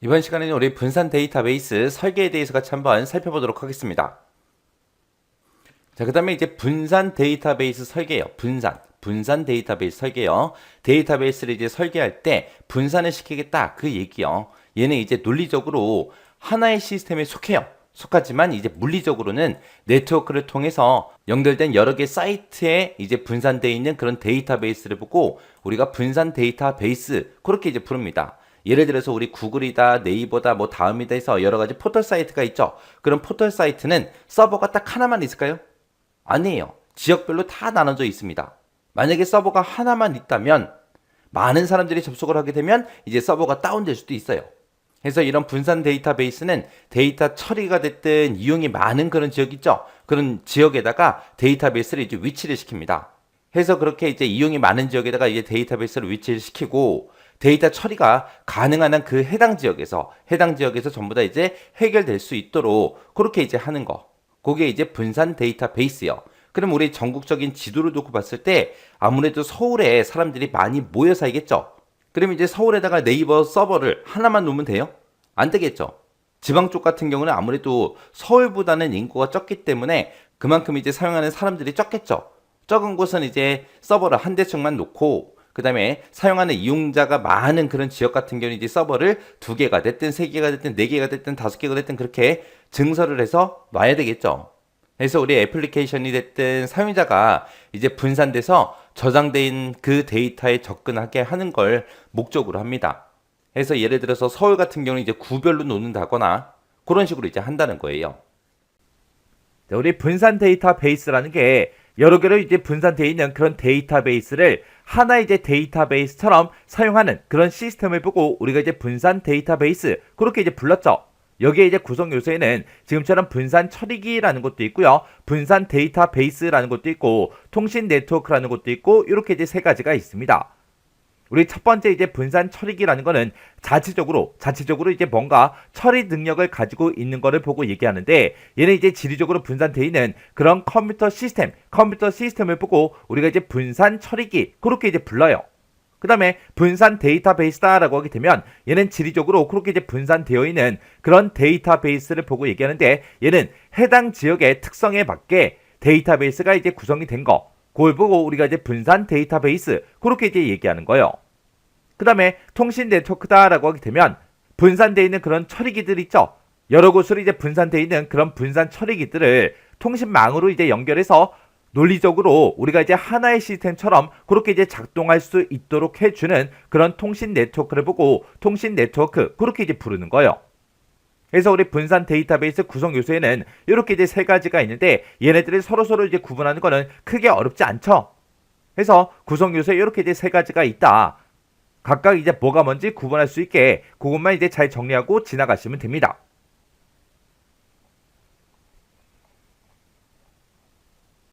이번 시간에는 우리 분산 데이터베이스 설계에 대해서 같이 한번 살펴보도록 하겠습니다. 자, 그 다음에 이제 분산 데이터베이스 설계요. 분산. 분산 데이터베이스 설계요. 데이터베이스를 이제 설계할 때 분산을 시키겠다. 그 얘기요. 얘는 이제 논리적으로 하나의 시스템에 속해요. 속하지만 이제 물리적으로는 네트워크를 통해서 연결된 여러 개 사이트에 이제 분산되어 있는 그런 데이터베이스를 보고 우리가 분산 데이터베이스 그렇게 이제 부릅니다. 예를 들어서 우리 구글이다, 네이버다, 뭐 다음이다 해서 여러 가지 포털 사이트가 있죠. 그런 포털 사이트는 서버가 딱 하나만 있을까요? 아니에요. 지역별로 다 나눠져 있습니다. 만약에 서버가 하나만 있다면 많은 사람들이 접속을 하게 되면 이제 서버가 다운될 수도 있어요. 그래서 이런 분산 데이터베이스는 데이터 처리가 됐든 이용이 많은 그런 지역 있죠. 그런 지역에다가 데이터베이스를 이제 위치를 시킵니다. 해서 그렇게 이제 이용이 많은 지역에다가 이제 데이터베이스를 위치를 시키고 데이터 처리가 가능한 한 그 해당 지역에서 해당 지역에서 전부 다 이제 해결될 수 있도록 그렇게 이제 하는 거. 그게 이제 분산 데이터베이스요. 그럼 우리 전국적인 지도를 놓고 봤을 때 아무래도 서울에 사람들이 많이 모여 살겠죠. 그럼 이제 서울에다가 네이버 서버를 하나만 놓으면 돼요? 안 되겠죠. 지방 쪽 같은 경우는 아무래도 서울보다는 인구가 적기 때문에 그만큼 이제 사용하는 사람들이 적겠죠. 적은 곳은 이제 서버를 한 대씩만 놓고 그 다음에 사용하는 이용자가 많은 그런 지역 같은 경우는 이제 서버를 두 개가 됐든 세 개가 됐든 네 개가 됐든 다섯 개가 됐든 그렇게 증설을 해서 놔야 되겠죠. 그래서 우리 애플리케이션이 됐든 사용자가 이제 분산돼서 저장된 그 데이터에 접근하게 하는 걸 목적으로 합니다. 그래서 예를 들어서 서울 같은 경우는 이제 구별로 놓는다거나 그런 식으로 이제 한다는 거예요. 자, 우리 분산 데이터베이스라는 게 여러 개로 이제 분산되어 있는 그런 데이터베이스를 하나의 이제 데이터베이스처럼 사용하는 그런 시스템을 보고 우리가 이제 분산 데이터베이스 그렇게 이제 불렀죠. 여기에 이제 구성 요소에는 지금처럼 분산 처리기라는 것도 있고요. 분산 데이터베이스라는 것도 있고 통신 네트워크라는 것도 있고 이렇게 이제 세 가지가 있습니다. 우리 첫 번째 이제 분산 처리기라는 거는 자체적으로 자체적으로 이제 뭔가 처리 능력을 가지고 있는 거를 보고 얘기하는데 얘는 이제 지리적으로 분산되어 있는 그런 컴퓨터 시스템, 컴퓨터 시스템을 보고 우리가 이제 분산 처리기 그렇게 이제 불러요. 그 다음에 분산 데이터베이스다라고 하게 되면 얘는 지리적으로 그렇게 이제 분산되어 있는 그런 데이터베이스를 보고 얘기하는데 얘는 해당 지역의 특성에 맞게 데이터베이스가 이제 구성이 된 거. 그걸 보고 우리가 이제 분산 데이터베이스 그렇게 이제 얘기하는 거예요. 그 다음에 통신 네트워크다라고 하게 되면 분산되어 있는 그런 처리기들 있죠. 여러 곳으로 이제 분산되어 있는 그런 분산 처리기들을 통신망으로 이제 연결해서 논리적으로 우리가 이제 하나의 시스템처럼 그렇게 이제 작동할 수 있도록 해주는 그런 통신 네트워크를 보고 통신 네트워크 그렇게 이제 부르는 거예요. 그래서 우리 분산 데이터베이스 구성 요소에는 이렇게 이제 세 가지가 있는데 얘네들이 서로 서로 이제 구분하는 거는 크게 어렵지 않죠. 그래서 구성 요소에 이렇게 이제 세 가지가 있다. 각각 이제 뭐가 뭔지 구분할 수 있게 그것만 이제 잘 정리하고 지나가시면 됩니다.